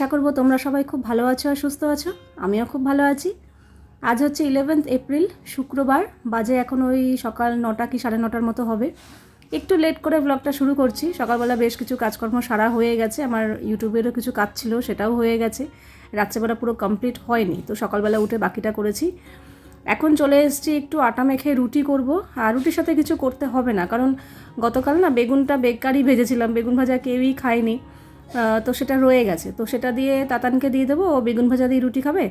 আশা করব তোমরা সবাই খুব ভালো আছো আর সুস্থ আছো। আমিও খুব ভালো আছি। আজ হচ্ছে ইলেভেন্থ এপ্রিল শুক্রবার। বাজে এখন ওই সকাল নটা কি সাড়ে নটার মতো হবে। একটু লেট করে ব্লগটা শুরু করছি। সকালবেলা বেশ কিছু কাজকর্ম সারা হয়ে গেছে। আমার ইউটিউবেরও কিছু কাজ ছিল, সেটাও হয়ে গেছে। রাত্রেবেলা পুরো কমপ্লিট হয়নি, তো সকালবেলা উঠে বাকিটা করেছি। এখন চলে এসেছি একটু আটা মেখে রুটি করব। আর রুটির সাথে কিছু করতে হবে না, কারণ গতকাল না বেগুনটা বেকারি ভেজেছিলাম। বেগুন ভাজা কেউই খায়নি। তো সেটা রয়ে গেছে। তো সেটা দিয়ে তাতানকে দিয়ে দেবো, ও বেগুন ভাজা দিয়ে রুটি খাবে।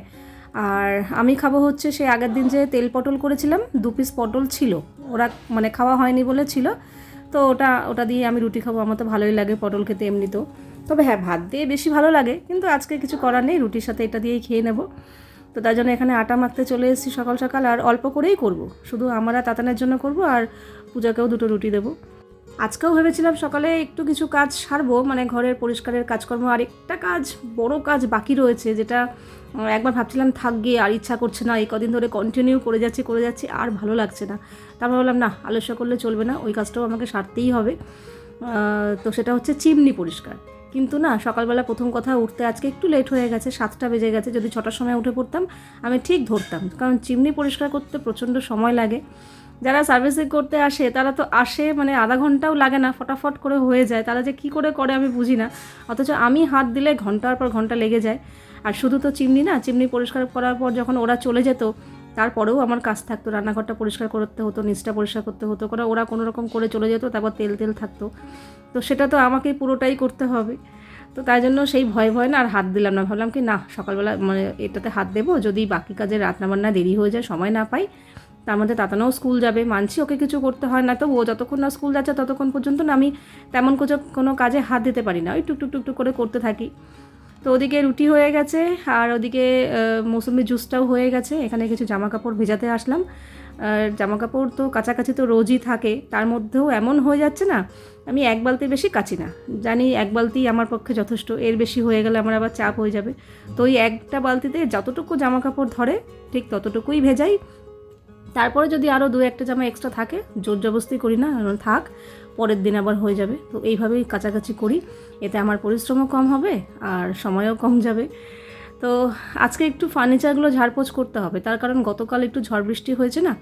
আর আমি খাব হচ্ছে সে আগের দিন যে তেল পটল করেছিলাম, দু পিস পটল ছিল। ওরা মানে খাওয়া হয়নি বলে ছিল। তো ওটা ওটা দিয়ে আমি রুটি খাব, আমার তো ভালোই লাগে পটল খেতে এমনিতেও। তবে হ্যাঁ ভাত দিয়ে বেশি ভালো লাগে, কিন্তু আজকে কিছু করার নেই, রুটির সাথে এটা দিয়েই খেয়ে নেব। তো তার জন্য এখানে আটা মাখতে চলে এসেছি সকাল সকাল, আর অল্প করেই করব। শুধু আমরা তাতানের জন্য করব, আর পূজাকেও দুটো রুটি দেবো। আজকেও ভেবেছিলাম সকালে একটু কিছু কাজ সারবো মানে ঘরের পরিষ্কারের কাজকর্ম, আর একটা কাজ, বড় কাজ বাকি রয়েছে যেটা একবার ভাবছিলাম থাকবে আর ইচ্ছা করছে না, এই কদিন ধরে কন্টিনিউ করে যাচ্ছি করে যাচ্ছি, আর ভালো লাগছে না। তারপর বললাম না, আলস্য করলে চলবে না, ওই কাজটাও আমাকে সারতেই হবে। তো সেটা হচ্ছে চিমনি পরিষ্কার। কিন্তু না, সকালবেলা প্রথম কথা উঠতে আজকে একটু লেট হয়ে গেছে, সাতটা বেজে গেছে, যদি ছটার সময় উঠে পড়তাম, আমি ঠিক ধরতাম। কারণ চিমনি পরিষ্কার করতে প্রচণ্ড সময় লাগে। যারা সার্ভিসিং করতে আসে, তারা তো আসে মানে আধা ঘন্টাও লাগে না, ফটাফট করে হয়ে যায়। তারা যে কী করে করে আমি বুঝি না। অথচ আমি হাত দিলে ঘণ্টার পর ঘণ্টা লেগে যায়। আর শুধু তো চিমনি না, চিমনি পরিষ্কার করার পর যখন ওরা চলে যেত, তারপরেও আমার কাজ থাকতো। রান্নাঘরটা পরিষ্কার করতে হতো, নিচটা পরিষ্কার করতে হতো, করে ওরা কোনো রকম করে চলে যেত, তারপর তেল তেল থাকতো। তো সেটা তো আমাকেই পুরোটাই করতে হবে। তো তাই জন্য সেই ভয় ভয় না আর হাত দিলাম না। ভাবলাম কি, না, সকালবেলা মানে এটাতে হাত দেবো। যদি বাকি কাজে রান্নাবান্না দেরি হয়ে যায়, সময় না পাই তার মধ্যে তাতানাও স্কুল যাবে। মানছি ওকে কিছু করতে হয় না, তো ও যতক্ষণ না স্কুল যাচ্ছে ততক্ষণ পর্যন্ত না আমি তেমন কিছু কোনো কাজে হাত দিতে পারি না। ওই টুক টুক টুক টুক করে করতে থাকি। তো ওদিকে রুটি হয়ে গেছে, আর ওদিকে মৌসুমি জুসটাও হয়ে গেছে। এখানে কিছু জামা কাপড় ভেজাতে আসলাম। আর জামা কাপড় তো কাছাকাছি তো রোজই থাকে, তার মধ্যেও এমন হয়ে যাচ্ছে না, আমি এক বালতি বেশি কাচি না। জানি এক বালতি আমার পক্ষে যথেষ্ট, এর বেশি হয়ে গেলে আমার আবার চাপ হয়ে যাবে। তো ওই একটা বালতিতে যতটুকু জামা কাপড় ধরে, ঠিক ততটুকুই ভেজাই। তারপরে যদি আরও দু একটা জামা এক্সট্রা থাকে, জোর জবস্তি করি না থাক, পরের দিন আবার হয়ে যাবে। তো এইভাবেই কাছাকাছি করি, এতে আমার পরিশ্রমও কম হবে আর সময়ও কম যাবে। তো আজকে একটু ফার্নিচারগুলো ঝাড়পোছ করতে হবে, তার কারণ গতকাল একটু ঝড় বৃষ্টি হয়েছে না?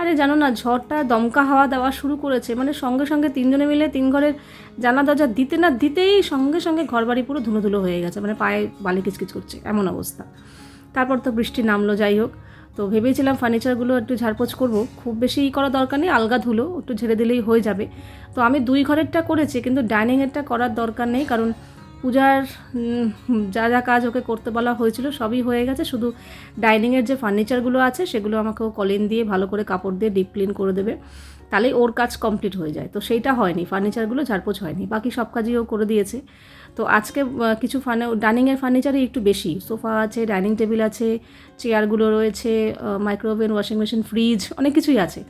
আরে জানো না, ঝড়টা দমকা হাওয়া দেওয়া শুরু করেছে মানে সঙ্গে সঙ্গে তিনজনে মিলে তিন ঘরের জানা দরজা দিতে না দিতেই সঙ্গে সঙ্গে ঘর বাড়ি পুরো ধুলো ধুলো হয়ে গেছে মানে পায়ে বালি কিচকিচ করছে, এমন অবস্থা। তারপর তো বৃষ্টি নামলো, যাই হোক। তো ভেবেছিলাম ফার্নিচারগুলো একটু ঝাড়পোছ করব। খুব বেশি ই করার দরকার নেই, আলগা ধুলো, একটু ঝেড়ে দিলেই হয়ে যাবে। তো আমি দুই ঘরেরটা করেছি, কিন্তু ডাইনিংয়েরটা করার দরকার নেই, কারণ পূজার যা যা কাজ ওকে করতে বলা হয়েছিল সবই হয়ে গেছে। শুধু ডাইনিংয়ের যে ফার্নিচারগুলো আছে, সেগুলো আমাকে কলিন দিয়ে ভালো করে কাপড় দিয়ে ডিপ ক্লিন করে দেবে। তাহলেই ওর কাজ কমপ্লিট হয়ে যায়। তো সেইটা হয়নি, ফার্নিচারগুলো ঝাড়পোছ হয়নি, বাকি সব কাজই ও করে দিয়েছে। তো আজকে কিছু ফার্নি, ডাইনিংয়ের ফার্নিচারই একটু বেশি। সোফা আছে, ডাইনিং টেবিল আছে, চেয়ারগুলো রয়েছে মাইক্রোওভেন, ওয়াশিং মেশিন, ফ্রিজ, অনেক কিছুই আছে।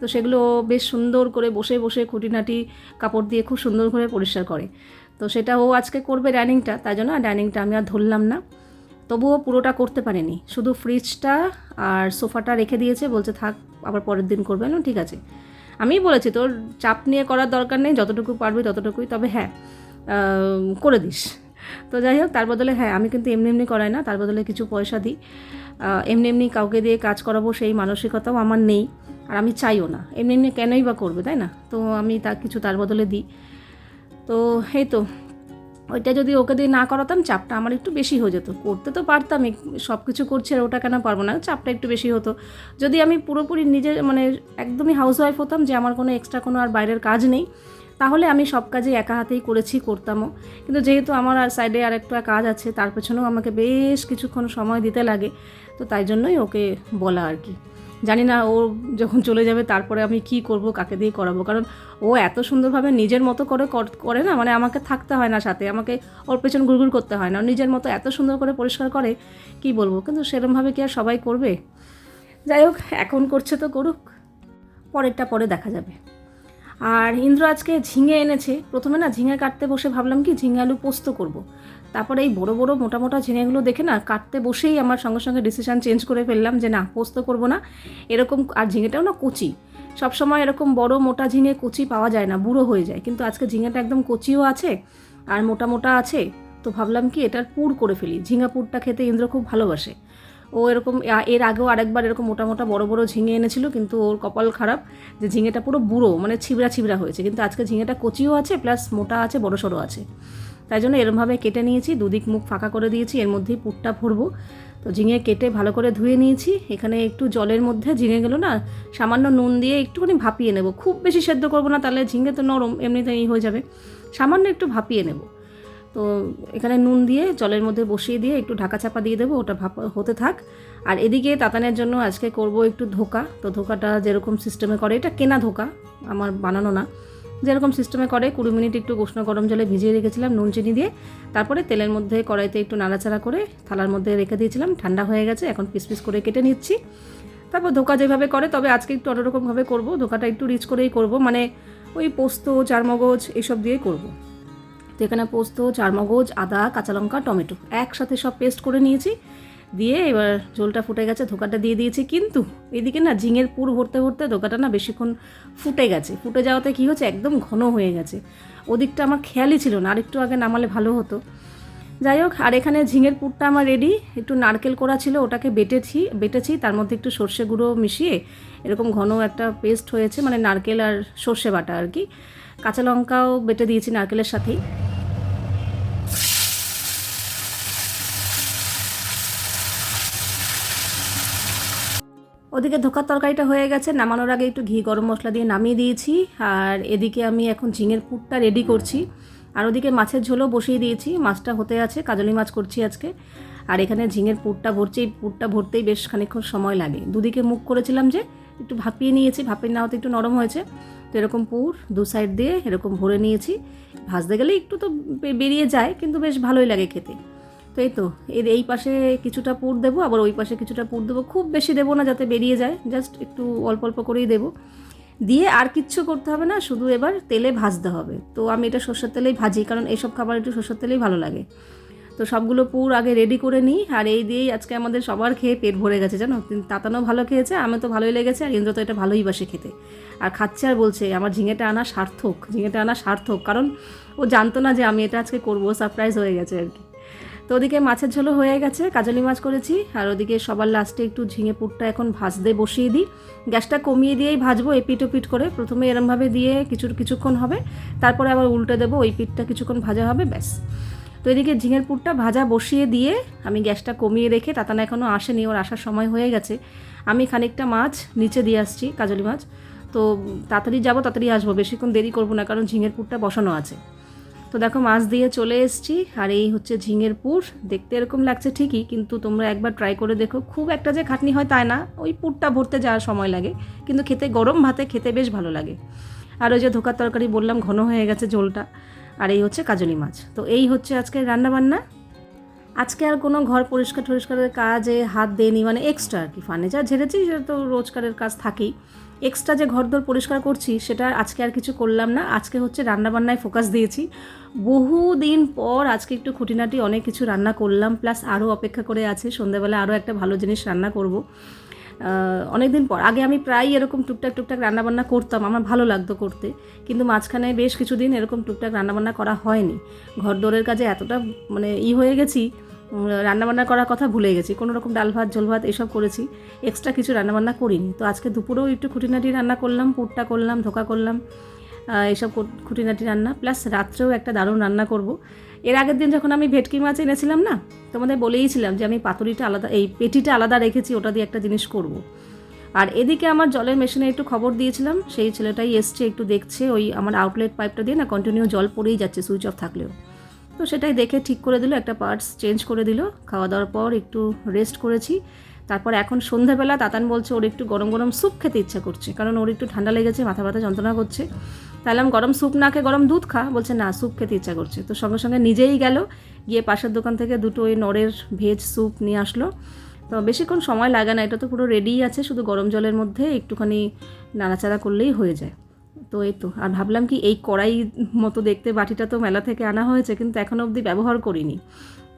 তো সেগুলো বেশ সুন্দর করে বসে বসে খুঁটিনাটি কাপড় দিয়ে খুব সুন্দর করে পরিষ্কার করে। তো সেটা ও আজকে করবে ডাইনিংটা, তাই জন্য ডাইনিংটা আমি আর ধরলাম না। তবুও পুরোটা করতে পারেনি। শুধু ফ্রিজটা আর সোফাটা রেখে দিয়েছে, বলছে থাক, আবার পরের দিন করবে। না ঠিক আছে। আমিই বলেছি, তোর চাপ নিয়ে করার দরকার নেই, যতটুকু পারবি ততটুকুই, তবে হ্যাঁ করে দিস। তো যাই হোক, তার বদলে হ্যাঁ আমি কিন্তু এমনি এমনি করাই না, তার বদলে কিছু পয়সা দিই। এমনি এমনি কাউকে দিয়ে কাজ করাবো, সেই মানসিকতাও আমার নেই, আর আমি চাইও না। এমনি এমনি কেনই বা করবে, তাই না? তো আমি তা কিছু তার বদলে দিই। তো এই তো। ওইটা যদি ওকে দিয়ে না করাতাম, চাপটা আমার একটু বেশি হয়ে যেত। করতে তো পারতাম সব কিছু করছি আর ওটা কেন পারব না, চাপটা একটু বেশি হতো। যদি আমি পুরোপুরি নিজে মানে একদমই হাউস ওয়াইফ হতাম যে আমার কোনো এক্সট্রা কোনো আর বাইরের কাজ নেই, তাহলে আমি সব কাজই একা হাতেই করেছি, করতামও। কিন্তু যেহেতু আমার আর সাইডে আর একটা কাজ আছে, তার পেছনেও আমাকে বেশ কিছুক্ষণ সময় দিতে লাগে, তো তাই জন্যই ওকে বলা আর কি। জানি না ও যখন চলে যাবে, তারপরে আমি কি করব, কাকে দিয়ে করাবো? কারণ ও এত সুন্দরভাবে নিজের মতো করে কর- না মানে আমাকে থাকতে হয় না সাথে, আমাকে ওর পেছন গুড় করতে হয় না। নিজের মতো এত সুন্দর করে পরিষ্কার করে, কি বলব? কিন্তু সেরমভাবে কি আর সবাই করবে? যাই হোক, এখন করছে তো করুক, পরেরটা পরে দেখা যাবে। আর ইন্দ্র আজকে ঝিঙে এনেছে। প্রথমে না ঝিঙে কাটতে বসে ভাবলাম কি ঝিঙে আলু পোস্ত করব। তারপরে এই বড় বড় মোটা মোটা ঝিঙেগুলো দেখে না কাটতে বসেই আমার সঙ্গে সঙ্গে ডিসিশন চেঞ্জ করে ফেললাম যে না, পোস্ত করব না। এরকম আর ঝিঙেটাও না কচি। সবসময় এরকম বড় মোটা ঝিঙে কচি পাওয়া যায় না, বুড়ো হয়ে যায়। কিন্তু আজকে ঝিঙেটা একদম কচিও আছে আর মোটা মোটা আছে। তো ভাবলাম কি এটার পুর করে ফেলি। ঝিঙা পুরটা খেতে ইন্দ্র খুব ভালোবাসে। ও এরকম এর আগেও আরেকবার এরকম মোটা মোটা বড় বড় ঝিঙে এনেছিল, কিন্তু ওর কপাল খারাপ যে ঝিঙেটা পুরো বুড়ো মানে ছিবড়া ছিবড়া হয়েছে। কিন্তু আজকে ঝিঙেটা কচিও আছে, প্লাস মোটা আছে, বড় সড়ো আছে। তাই জন্য এরমভাবে কেটে নিয়েছি, দুদিক মুখ ফাঁকা করে দিয়েছি, এর মধ্যেই পুরটা ভরবো। তো ঝিঙে কেটে ভালো করে ধুয়ে নিয়েছি, এখানে একটু জলের মধ্যে ঝিঙেগুলো না, সামান্য নুন দিয়ে একটুখানি ভাপিয়ে নেব। খুব বেশি সেদ্ধ করব না, তাহলে ঝিঙে তো নরম, এমনিতেই হয়ে যাবে। সামান্য একটু ভাপিয়ে নেব। তো এখানে নুন দিয়ে, জলের মধ্যে বসিয়ে দিয়ে একটু ঢাকা চাপা দিয়ে দেবো, ওটা ভাপা, হতে থাক। আর এদিকে তাতানের জন্য আজকে করব একটু ধোকা। তো ধোকাটা যেরকম সিস্টেমে করে, এটা কেনা ধোকা, আমার বানানো না। যেরকম সিস্টেমে করে, কুড়ি মিনিট একটু উষ্ণ গরম জলে ভিজিয়ে রেখেছিলাম নুন, চিনি দিয়ে। তারপরে তেলের মধ্যে কড়াইতে একটু নাড়াচাড়া করে থালার মধ্যে রেখে দিয়েছিলাম, ঠান্ডা হয়ে গেছে, এখন পিস পিস করে কেটে নিচ্ছি। তারপর ধোকা যেভাবে করে, তবে আজকে একটু অন্যরকমভাবে করব, ধোকাটা একটু রিচ করেই করব মানে ওই পোস্ত, চারমগজ এইসব দিয়েই করব। তো এখানে পোস্ত, চারমগজ, আদা, কাঁচা লঙ্কা, টমেটো। একসাথে সব পেস্ট করে নিয়েছি। দিয়ে এবার ঝোলটা ফুটে গেছে, ধোকাটা দিয়ে দিয়েছি। কিন্তু এদিকে না ঝিঙের পুর ভরতে ভরতে ধোকাটা না বেশিক্ষণ ফুটে গেছে। ফুটে যাওয়াতে কী হচ্ছে একদম ঘন হয়ে গেছে। ওদিকটা আমার খেয়ালই ছিল না আরেকটু আগে নামালে ভালো হতো। যাই হোক, আর এখানে ঝিঙের পুরটা আমার রেডি একটু নারকেল করা ছিল, ওটাকে বেটেছি বেটেছি। তার মধ্যে একটু সর্ষে গুঁড়ো মিশিয়ে এরকম ঘন একটা পেস্ট হয়েছে মানে নারকেল আর সর্ষে বাটা আর কি। কাঁচা লঙ্কাও বেটে দিয়েছি নারকেলের সাথেই। ওদিকে ধোকার তরকারিটা হয়ে গেছে, নামানোর আগে একটু ঘি গরম মশলা দিয়ে নামিয়ে দিয়েছি, আর এদিকে আমি এখন ঝিঙের পুরটা রেডি করছি। আর ওদিকে মাছের ঝোলও বসিয়ে দিয়েছি, মাছটা হতে আছে, কাজলি মাছ করছি আজকে। আর এখানে ঝিঙের পুরটা ভরছি, পুরটা ভরতেই বেশ খানিকক্ষণ সময় লাগে। দুদিকে মুখ করেছিলাম যে একটু ভাপিয়ে নিয়েছি ভাপিয়ে নেওয়াতে একটু নরম হয়েছে। তো এরকম পুর দু সাইড দিয়ে এরকম ভরে নিয়েছি। ভাজতে গেলে একটু তো বেরিয়ে যায়, কিন্তু বেশ ভালোই লাগে খেতে। তো এই তো, এর এই পাশে কিছুটা পুর দেবো, আবার ওই পাশে কিছুটা পুর দেবো। খুব বেশি দেবো না যাতে বেরিয়ে যায় জাস্ট একটু অল্প অল্প করেই দেবো। দিয়ে আর কিচ্ছু করতে হবে না, শুধু এবার তেলে ভাজতে হবে। তো আমি এটা সর্ষের তেলেই ভাজি, কারণ এইসব খাবার একটু সর্ষের তেলেই ভালো লাগে। তো সবগুলো পুর আগে রেডি করে নিই। আর এই দিয়েই আজকে আমাদের সবার খেয়ে পেট ভরে গেছে, জানো? তাতানো ভালো খেয়েছে আমি তো ভালোই লেগেছে, আর ইন্দ্র তো এটা ভালোই বাসে খেতে। আর খাচ্ছে আর বলছে, আমার ঝিঙেটা আনা সার্থক, ঝিঙেটা আনা সার্থক। কারণ ও জানতো না যে আমি এটা আজকে করব সারপ্রাইজ হয়ে গেছে আর কি। তো ওদিকে মাছের ঝোলও হয়ে গেছে, কাজলি মাছ করেছি, আর ওদিকে সবার লাস্টে একটু ঝিঙে পুরটা এখন ভাজতে বসিয়ে দিই। গ্যাসটা কমিয়ে দিয়েই ভাজবো এপিট ওপিট করে, প্রথমে এরমভাবে দিয়ে কিছু কিছুক্ষণ হবে, তারপরে আবার উল্টে দেবো ওই পিঠটা কিছুক্ষণ ভাজা হবে, ব্যাস। তো এদিকে ঝিঙের পুরটা ভাজা বসিয়ে দিয়ে আমি গ্যাসটা কমিয়ে রেখে তাতানা এখনও আসেনি, ওর আসার সময় হয়ে গেছে। আমি খানিকটা মাছ নিচে দিয়ে আসছি, কাজলি মাছ। তো তাড়াতাড়ি যাব, তাড়াতাড়ি আসব, বেশিক্ষণ দেরি করব না, কারণ ঝিঙের পুরটা বসানো আছে। তো দেখো মাছ দিয়ে চলে এসেছি, আর এই হচ্ছে ঝিঙের পুর। দেখতে এরকম লাগছে ঠিকই, কিন্তু তোমরা একবার ট্রাই করে দেখো। খুব একটা যে খাটনি হয় তাই না, ওই পুরটা ভরতে যাওয়ার সময় লাগে, কিন্তু খেতে গরম ভাতে খেতে বেশ ভালো লাগে। আর ওই যে ধোকার তরকারি বললাম, ঘন হয়ে গেছে ঝোলটা। আর এই হচ্ছে কাজলি মাছ। তো এই হচ্ছে আজকে রান্নাবান্না। আজকে আর কোনো ঘর পরিষ্কার টরিষ্কারের কাজে হাত দেয়নি মানে এক্সট্রা আর কি ফার্নিচার ঝেড়েছি সেটা তো রোজকারের কাজ থাকেই। এক্সট্রা যে ঘর দোর পরিষ্কার করছি সেটা আজকে আর কিছু করলাম না, আজকে হচ্ছে রান্নাবান্নায় ফোকাস দিয়েছি। বহু দিন পর আজকে একটু খুঁটিনাটি অনেক কিছু রান্না করলাম প্লাস আরও অপেক্ষা করে আছে, সন্ধ্যাবেলা আরও একটা ভালো জিনিস রান্না করব। অনেক দিন পর। আগে আমি প্রায় এরকম টুকটাক টুকটাক রান্নাবান্না করতাম, আমার ভালো লাগতো করতে। কিন্তু মাঝখানে বেশ কিছুদিন এরকম টুকটাক রান্নাবান্না করা হয়নি। ঘর দৌড়ের কাজে এতটা মানে ই হয়ে গেছি রান্নাবান্না করার কথা ভুলে গেছি। কোনো রকম ডাল ভাত, ঝোল ভাত এসব করেছি এক্সট্রা কিছু রান্নাবান্না করিনি। তো আজকে দুপুরেও একটু খুঁটিনাটি রান্না করলাম, পুরটা করলাম, ধোকা করলাম। এইসব খুঁটিনাটি রান্না। প্লাস রাত্রেও একটা দারুণ রান্না করব। এর আগের দিন যখন আমি ভেটকি মাছ এনেছিলাম না, তোমাদের বলেইছিলাম যে আমি পাতুরিটা আলাদা, এই পেটিটা আলাদা রেখেছি, ওটা দিয়ে একটা জিনিস করব। আর এদিকে আমার জলের মেশিনে একটু খবর দিয়েছিলাম, সেই ছেলেটাই এসছে একটু দেখছে, ওই আমার আউটলেট পাইপটা দিয়ে না কন্টিনিউ জল পড়েই যাচ্ছে সুইচ অফ থাকলেও। তো সেটাই দেখে ঠিক করে দিল, একটা পার্টস চেঞ্জ করে দিল, খাওয়া দাওয়ার পর একটু রেস্ট করেছি। তারপর এখন সন্ধ্যাবেলা তাতান বলছে ওর একটু গরম গরম স্যুপ খেতে ইচ্ছা করছে, কারণ ওর একটু ঠান্ডা লেগেছে, মাথা ব্যথা যন্ত্রণা করছে। তাহলে আমি গরম স্যুপ না খেয়ে গরম দুধ খা। বলছে, না, স্যুপ খেতে ইচ্ছা করছে। তো সঙ্গে সঙ্গে নিজেই গেল, গিয়ে পাশের দোকান থেকে দুটো ওই নরের ভেজ স্যুপ নিয়ে আসলো। তো বেশিক্ষণ সময় লাগে না, এটা তো পুরো রেডিই আছে, শুধু গরম জলের মধ্যে একটুখানি নাড়াচাড়া করলেই হয়ে যায়। তো এই তো, আর ভাবলাম কি এই কড়াই মতো দেখতে বাটিটা তো মেলা থেকে আনা হয়েছে, কিন্তু এখনও অবধি ব্যবহার করিনি।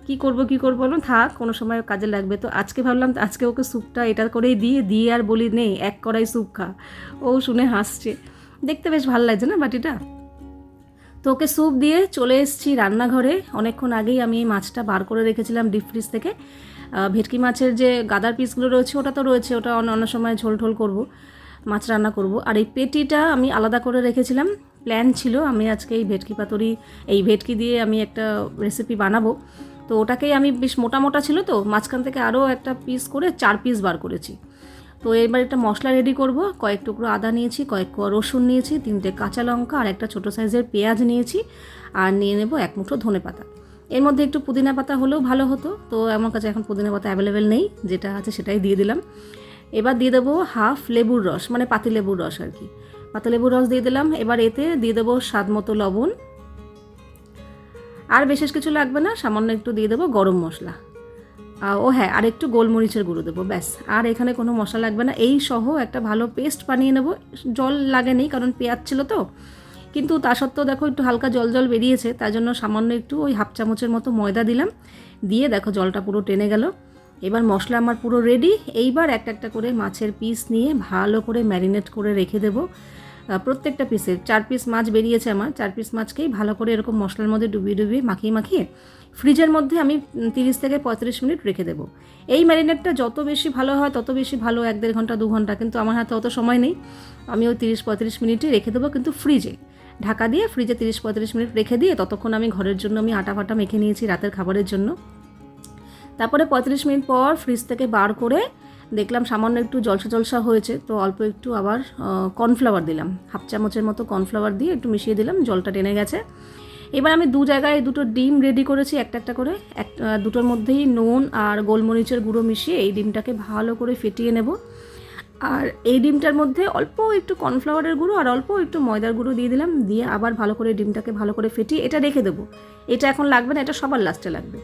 কি করব কি করব বললাম থাক, কোনো সময় কাজে লাগবে। তো আজকে ভাবলাম, আজকে ওকে স্যুপটা এটা করেই দিয়ে দিয়ে আর বলি নেই এক কড়াই স্যুপ খা। ও শুনে হাসছে। দেখতে বেশ ভালো লাগছে না বাটিটা? তো ওকে স্যুপ দিয়ে চলে এসেছি রান্নাঘরে। অনেকক্ষণ আগেই আমি এই মাছটা বার করে রেখেছিলাম ডিপ ফ্রিজ থেকে। ভেটকি মাছের যে গাদার পিসগুলো রয়েছে, ওটা তো রয়েছে, ওটা অন্য অন্য সময় ঝোল ঢোল করব, মাছ রান্না করব। আর এই পেটিটা আমি আলাদা করে রেখেছিলাম প্ল্যান ছিল আমি আজকে এই ভেটকি পাতুরি, এই ভেটকি দিয়ে আমি একটা রেসিপি বানাবো। তো ওটাকেই আমি বেশ মোটা মোটা ছিল তো, মাঝখান থেকে আরও একটা পিস করে চার পিস বার করেছি। তো এবার একটা মশলা রেডি করব। কয়েক টুকরো আদা নিয়েছি, কয়েক কোয়া রসুন নিয়েছি, তিনটে কাঁচা লঙ্কা আর একটা ছোটো সাইজের পেঁয়াজ নিয়েছি আর নিয়ে নেব এক মুঠো ধনে পাতা। এর মধ্যে একটু পুদিনা পাতা হলেও ভালো হতো, তো আমার কাছে এখন পুদিনা পাতা অ্যাভেলেবেল নেই, যেটা আছে সেটাই দিয়ে দিলাম। এবার দিয়ে দেবো হাফ লেবুর রস মানে পাতি লেবুর রস আর কি। পাতি লেবুর রস দিয়ে দিলাম, এবার এতে দিয়ে দেবো স্বাদ মতো লবণ। আর বিশেষ কিছু লাগবে না, সামান্য একটু দিয়ে দেবো গরম মশলা। ও হ্যাঁ আর একটু গোলমরিচের গুঁড়ো দেবো, ব্যাস। আর এখানে কোনো মশলা লাগবে না। এই সহ একটা ভালো পেস্ট বানিয়ে নেব। জল লাগেনি কারণ পেঁয়াজ ছিল তো। কিন্তু তা সত্ত্বেও দেখো একটু হালকা জল জল বেরিয়েছে, তার জন্য সামান্য একটু ওই হাফ চামচের মতো ময়দা দিলাম। দিয়ে দেখো জলটা পুরো টেনে গেল। এবার মশলা আমার পুরো রেডি এইবার একটা একটা করে মাছের পিস নিয়ে ভালো করে ম্যারিনেট করে রেখে দেবো। প্রত্যেকটা পিসের চার পিস মাছ বেরিয়েছে আমার। চার পিস মাছকেই ভালো করে এরকম মশলার মধ্যে ডুবিয়ে ডুবিয়ে মাখিয়ে মাখিয়ে ফ্রিজের মধ্যে আমি তিরিশ থেকে পঁয়ত্রিশ মিনিট রেখে দেবো। এই ম্যারিনেটটা যত বেশি ভালো হয়, তত বেশি ভালো এক দেড় ঘণ্টা, দু ঘণ্টা, কিন্তু আমার হাতে অত সময় নেই। আমি ওই তিরিশ পঁয়ত্রিশ মিনিটই রেখে দেবো কিন্তু ফ্রিজে। ঢাকা দিয়ে ফ্রিজে তিরিশ পঁয়ত্রিশ মিনিট রেখে দিয়ে ততক্ষণ আমি ঘরের জন্য আমি আটা ফাটা মেখে নিয়েছি রাতের খাবারের জন্য। তারপরে পঁয়ত্রিশ মিনিট পর ফ্রিজ থেকে বার করে দেখলাম সামান্য একটু জলসা জলসা হয়েছে, তো অল্প একটু আবার কর্নফ্লাওয়ার দিলাম। হাফ চামচের মতো কর্নফ্লাওয়ার দিয়ে একটু মিশিয়ে দিলাম, জলটা টেনে গেছে। এবার আমি দু জায়গায় দুটো ডিম রেডি করেছি, একটা একটা করে। এক দুটোর মধ্যেই নুন আর গোলমরিচের গুঁড়ো মিশিয়ে এই ডিমটাকে ভালো করে ফেটিয়ে নেব। আর এই ডিমটার মধ্যে অল্প একটু কর্নফ্লাওয়ারের গুঁড়ো আর অল্প একটু ময়দার গুঁড়ো দিয়ে দিলাম, দিয়ে আবার ভালো করে ডিমটাকে ভালো করে ফেটিয়ে এটা রেখে দেবো। এটা এখন লাগবে না, এটা সবার লাস্টে লাগবে।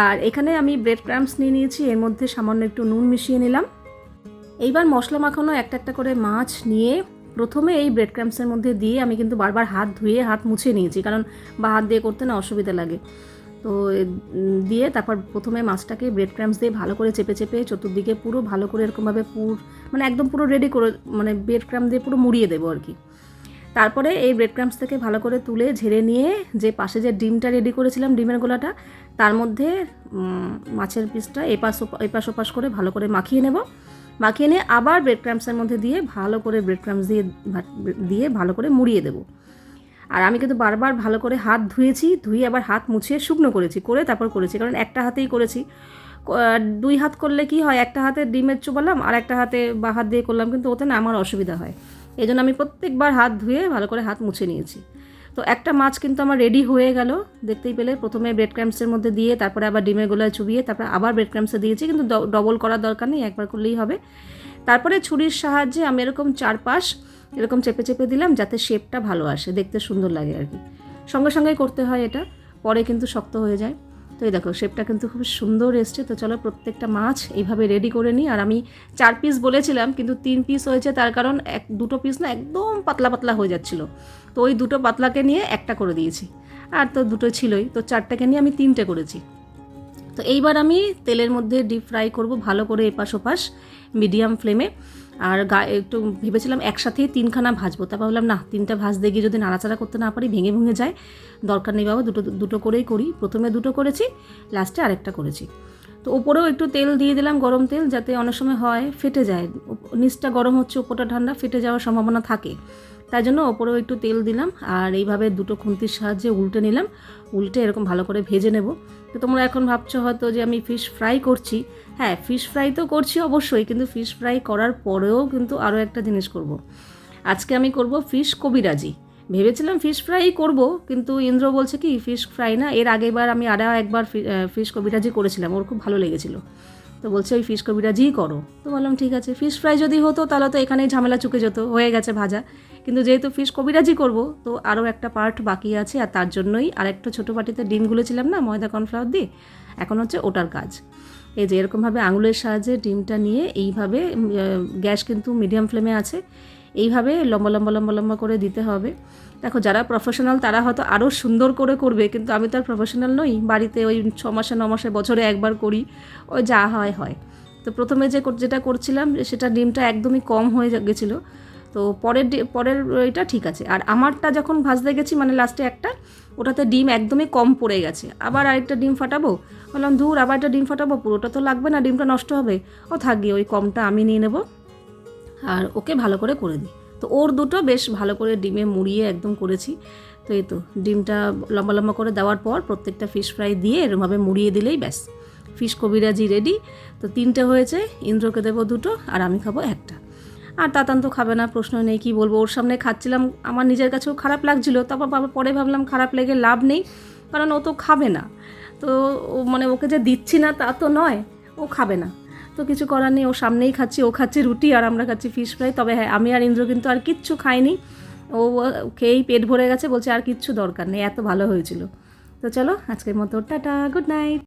আর এখানে আমি ব্রেড ক্রাম্পস নিয়ে নিয়েছি, এর মধ্যে সামান্য একটু নুন মিশিয়ে নিলাম। এইবার মশলা মাখানো একটা একটা করে মাছ নিয়ে প্রথমে এই ব্রেড ক্রাম্পসের মধ্যে দিয়ে আমি কিন্তু বারবার হাত ধুয়ে, হাত মুছে নিয়েছি, কারণ বা হাত দিয়ে করতে না অসুবিধা লাগে। তো দিয়ে তারপর প্রথমে মাছটাকে ব্রেড ক্রাম্পস দিয়ে ভালো করে চেপে চেপে চতুর্দিকে পুরো ভালো করে এরকমভাবে পুর মানে একদম পুরো রেডি করে মানে ব্রেড ক্রাম্প দিয়ে পুরো মুড়িয়ে দেবো আর কি। তারপরে এই ব্রেড ক্রাম্পস থেকে ভালো করে তুলে ঝেড়ে নিয়ে যে পাশে যে ডিমটা রেডি করেছিলাম, ডিমের গোলাটা, তার মধ্যে মাছের পিসটা এপাশ ওপাশ করে ভালো করে মাখিয়ে নেব। মাখিয়ে নিয়ে আবার ব্রেড ক্রাম্পসের মধ্যে দিয়ে ভালো করে ব্রেড ক্রাম্পস দিয়ে দিয়ে ভালো করে মুড়িয়ে দেবো। আর আমি কিন্তু বারবার ভালো করে হাত ধুয়েছি, ধুয়ে আবার হাত মুছিয়ে শুকনো করেছি, করে তারপর করেছি। কারণ একটা হাতেই করেছি। দুই হাত করলে কি হয়? একটা হাতে ডিমের চোবালাম আর একটা হাতে বা হাত দিয়ে করলাম, কিন্তু ওতে না আমার অসুবিধা হয়। এই জন্য আমি প্রত্যেকবার হাত ধুয়ে ভালো করে হাত মুছে নিয়েছি। তো একটা মাছ কিন্তু আমার রেডি হয়ে গেল। দেখতেই পেলে, প্রথমে ব্রেড ক্র্যাম্পসের মধ্যে দিয়ে, তারপরে আবার ডিমের গোলায় চুবিয়ে, তারপরে আবার ব্রেড ক্র্যাম্পসে দিয়েছি, কিন্তু ডবল করার দরকার নেই, একবার করলেই হবে। তারপরে ছুরির সাহায্যে আমি এরকম চারপাশ এরকম চেপে চেপে দিলাম, যাতে শেপটা ভালো আসে, দেখতে সুন্দর লাগে আর কি। সঙ্গে সঙ্গেই করতে হয় এটা, পরে কিন্তু শক্ত হয়ে যায়। তো এই দেখো শেপটা কিন্তু খুব সুন্দর এসছে। তো চলো প্রত্যেকটা মাছ এইভাবে রেডি করে নিই। আর আমি চার পিস বলেছিলাম, কিন্তু তিন পিস হয়েছে তার কারণ এক, দুটো পিস না একদম পাতলা পাতলা হয়ে যাচ্ছিল। তো ওই দুটো পাতলাকে নিয়ে একটা করে দিয়েছি। আর তো দুটো ছিলই, তো চারটাকে নিয়ে আমি তিনটে করেছি। তো এইবার আমি তেলের মধ্যে ডিপ ফ্রাই করব ভালো করে এপাশ ওপাশ মিডিয়াম ফ্লেমে আর গা, একটু ভেবেছিলাম একসাথেই তিনখানা ভাজবো। তারপর ভাবলাম, না, তিনটা ভাজতে গিয়ে যদি নাড়াচাড়া করতে না পারি, ভেঙে ভেঙে যায়। দরকার নেই বাবা, দুটো দুটো করেই করি। প্রথমে দুটো করেছি লাস্টে আরেকটা করেছি। তো ওপরেও একটু তেল দিয়ে দিলাম, গরম তেল, যাতে অনেক সময় হয়, ফেটে যায়। নিচটা গরম হচ্ছে, ওপরটা ঠান্ডা, ফেটে যাওয়ার সম্ভাবনা থাকে। তাই জন্য ওপরেও একটু তেল দিলাম আর এইভাবে দুটো খুন্তির সাহায্যে উল্টে নিলাম। উল্টে এরকম ভালো করে ভেজে নেব। তো তোমরা এখন ভাবছ হয়তো যে আমি ফিশ ফ্রাই করছি। হ্যাঁ ফিশ ফ্রাই তো করছি অবশ্যই, কিন্তু ফিশ ফ্রাই করার পরেও কিন্তু আরও একটা জিনিস করব। আজকে আমি করব ফিশ কবিরাজি। ভেবেছিলাম ফিশ ফ্রাই করব, কিন্তু ইন্দ্র বলছে কি ফিশ ফ্রাই না, এর আগেবার আমি আরও একবার ফিশ কবিরাজি করেছিলাম, ওর খুব ভালো লেগেছিল। তো বলছে, ওই ফিশ কবিরাজিই করো। তো বললাম, ঠিক আছে ফিশ ফ্রাই যদি হতো, তাহলে তো এখানেই ঝামেলা চুকে যেত, হয়ে গেছে ভাজা। কিন্তু যেহেতু ফিশ কবিরাজি করব, তো আরও একটা পার্ট বাকি আছে, আর তার জন্যই আরেকটা ছোটো বাটিতে ডিম গুলেছিলাম না, ময়দা কর্নফ্লাওয়ার দিয়ে। এখন হচ্ছে ওটার কাজ। এই যে এরকমভাবে আঙুলের সাহায্যে ডিমটা নিয়ে এইভাবে গ্যাস কিন্তু মিডিয়াম ফ্লেমে আছে। এইভাবে লম্বা লম্বা লম্বা লম্বা করে দিতে হবে। দেখো, যারা প্রফেশনাল তারা হয়তো আরও সুন্দর করে করবে, কিন্তু আমি তো আর প্রফেশনাল নই। বাড়িতে ওই ছ মাসে, ন মাসে, বছরে একবার করি, ওই যা হয় হয়। তো প্রথমে যে যেটা করছিলাম সেটা ডিমটা একদমই কম হয়ে গেছিল। তো পরের ডি- পরের এটা ঠিক আছে। আর আমারটা যখন ভাজতে গেছি মানে লাস্টে একটা, ওটাতে ডিম একদমই কম পড়ে গেছে। আবার আরেকটা ডিম ফাটাবো? বললাম, ধুর, আবার একটা ডিম ফাটাবো? পুরোটা তো লাগবে না, ডিমটা নষ্ট হবে। ও থাকি ওই কমটা আমি নিয়ে নেব। আর ওকে ভালো করে করে দিই। তো ওর দুটো বেশ ভালো করে ডিমে মুড়িয়ে একদম করেছি। তো এই তো, ডিমটা লম্বা লম্বা করে দেওয়ার পর প্রত্যেকটা ফিশ ফ্রাই দিয়ে এরমভাবে মুড়িয়ে দিলেই ব্যাস। ফিশ কবিরাজি রেডি তো তিনটে হয়েছে, ইন্দ্রকে দেবো দুটো আর আমি খাব একটা। আর তাতান তো খাবে না প্রশ্ন নেই কি বলব। ওর সামনে খাচ্ছিলাম, আমার নিজের কাছেও খারাপ লাগছিল। তারপর বাবা পরে ভাবলাম খারাপ লেগে লাভ নেই, কারণ ও তো খাবে না। তো মানে ওকে যে দিচ্ছি না তা তো নয়, ও খাবে না। তো কিছু করার নেই, ও সামনেই খাচ্ছি, ও খাচ্ছে রুটি আর আমরা খাচ্ছি ফিশ ফ্রাই তবে হ্যাঁ আমি আর ইন্দ্র কিন্তু আর কিচ্ছু খাইনি। ও খেয়েই পেট ভরে গেছে, বলছে আর কিচ্ছু দরকার নেই, এত ভালো হয়েছিল। তো চলো, আজকের মতো, টাটা গুড নাইট